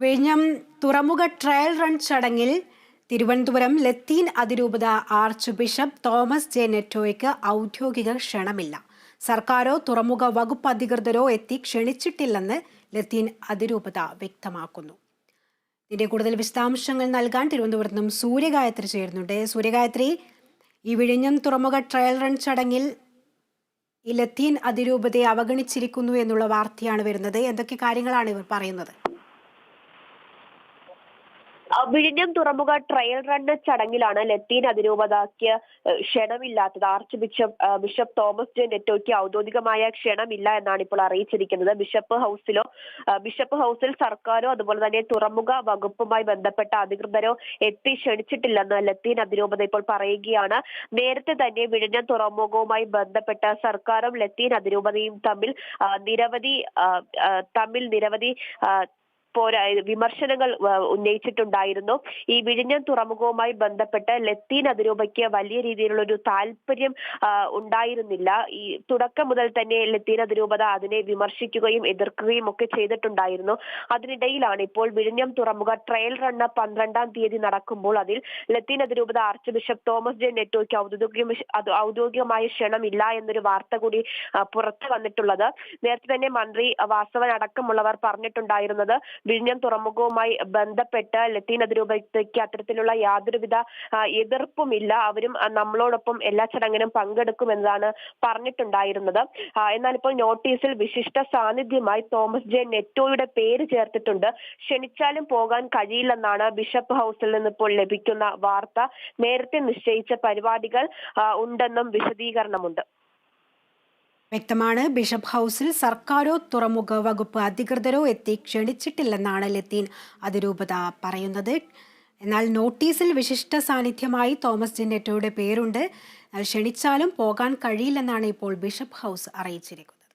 വിഴിഞ്ഞം തുറമുഖ trial run ചടങ്ങിൽ തിരുവനന്തപുരം ലത്തീൻ അതിരൂപത ആർച്ച് ബിഷപ്പ് തോമസ് ജെ നെറ്റോയ്ക്ക് ഔദ്യോഗിക ക്ഷണമില്ല. സർക്കാരോ തുറമുഖ വകുപ്പ് അധികൃതരോ എത്തി ക്ഷണിച്ചിട്ടില്ലെന്ന് ലത്തീൻ അതിരൂപത വ്യക്തമാക്കുന്നു. ഇതിന്റെ കൂടുതൽ വിശദാംശങ്ങൾ നൽകാൻ തിരുവനന്തപുരത്ത് നിന്നും സൂര്യഗായത്രി ചേരുന്നുണ്ട്. സൂര്യഗായത്രി ഈ വിഴിഞ്ഞം തുറമുഖ ട്രയൽ റൺ ചടങ്ങിൽ ഈ ലത്തീൻ അതിരൂപതയെ അവഗണിച്ചിരിക്കുന്നു എന്നുള്ള വാർത്തയാണ് വരുന്നത്. എന്തൊക്കെ കാര്യങ്ങളാണ് ഇവർ പറയുന്നത്? വിഴിഞ്ഞം തുറമുഖ ട്രയൽ റൺ ചടങ്ങിലാണ് ലത്തീൻ അതിരൂപതയ്ക്ക് ഏഹ്, ക്ഷണമില്ലാത്തത്. Arch bishop bishop Thomas J നെറ്റോയ്ക്ക് ഔദ്യോഗികമായ ക്ഷണമില്ല എന്നാണ് ഇപ്പോൾ അറിയിച്ചിരിക്കുന്നത്. ബിഷപ്പ് ഹൗസിലോ ബിഷപ്പ് ഹൗസിൽ സർക്കാരോ അതുപോലെ തന്നെ തുറമുഖ വകുപ്പുമായി ബന്ധപ്പെട്ട അധികൃതരോ എത്തി ക്ഷണിച്ചിട്ടില്ലെന്ന് ലത്തീൻ അതിരൂപത ഇപ്പോൾ പറയുകയാണ്. നേരത്തെ തന്നെ വിഴിഞ്ഞം തുറമുഖവുമായി ബന്ധപ്പെട്ട സർക്കാരും ലത്തീൻ അതിരൂപതയും തമ്മിൽ നിരവധി തമ്മിൽ നിരവധി പോരാ വിമർശനങ്ങൾ ഉന്നയിച്ചിട്ടുണ്ടായിരുന്നു. ഈ വിഴിഞ്ഞം തുറമുഖവുമായി ബന്ധപ്പെട്ട് ലത്തീൻ അതിരൂപയ്ക്ക് വലിയ രീതിയിലുള്ള ഒരു താല്പര്യം ഉണ്ടായിരുന്നില്ല. ഈ തുടക്കം മുതൽ തന്നെ ലത്തീൻ അതിരൂപത അതിനെ വിമർശിക്കുകയും എതിർക്കുകയും ഒക്കെ ചെയ്തിട്ടുണ്ടായിരുന്നു. അതിനിടയിലാണ് ഇപ്പോൾ വിഴിഞ്ഞം തുറമുഖ ട്രയൽ റണ്ണ് പന്ത്രണ്ടാം തീയതി നടക്കുമ്പോൾ അതിൽ ലത്തീൻ അതിരൂപത ആർച്ച് ബിഷപ്പ് തോമസ് ജെ നെറ്റോയ്ക്ക് ഔദ്യോഗിക ഔദ്യോഗികമായ ക്ഷണമില്ല എന്നൊരു വാർത്ത കൂടി പുറത്തു വന്നിട്ടുള്ളത്. നേരത്തെ തന്നെ മന്ത്രി വാസവൻ അടക്കമുള്ളവർ പറഞ്ഞിട്ടുണ്ടായിരുന്നത് വിഴിഞ്ഞം തുറമുഖവുമായി ബന്ധപ്പെട്ട് ലത്തീൻ അതിരൂപതയ്ക്ക് അത്തരത്തിലുള്ള യാതൊരുവിധ എതിർപ്പുമില്ല. അവരും നമ്മളോടൊപ്പം എല്ലാ ചടങ്ങിനും പങ്കെടുക്കുമെന്നതാണ് പറഞ്ഞിട്ടുണ്ടായിരുന്നത്. എന്നാൽ ഇപ്പോൾ നോട്ടീസിൽ വിശിഷ്ട സാന്നിധ്യമായി തോമസ് ജെ നെറ്റോയുടെ പേര് ചേർത്തിട്ടുണ്ട്. ക്ഷണിച്ചാലും പോകാൻ കഴിയില്ലെന്നാണ് ബിഷപ്പ് ഹൗസിൽ നിന്ന് ഇപ്പോൾ ലഭിക്കുന്ന വാർത്ത. നേരത്തെ നിശ്ചയിച്ച പരിപാടികൾ ഉണ്ടെന്നും വിശദീകരണമുണ്ട്. വ്യക്തമാണ്. ബിഷപ്പ് ഹൗസിൽ സർക്കാരോ തുറമുഖ വകുപ്പ് അധികൃതരോ എത്തി ക്ഷണിച്ചിട്ടില്ലെന്നാണ് ലത്തീൻ അതിരൂപത പറയുന്നത്. എന്നാൽ നോട്ടീസിൽ വിശിഷ്ട സാന്നിധ്യമായി തോമസ് ജെന്നറ്റോയുടെ പേരുണ്ട്. ക്ഷണിച്ചാലും പോകാൻ കഴിയില്ലെന്നാണ് ഇപ്പോൾ ബിഷപ്പ് ഹൗസ് അറിയിച്ചിരിക്കുന്നത്.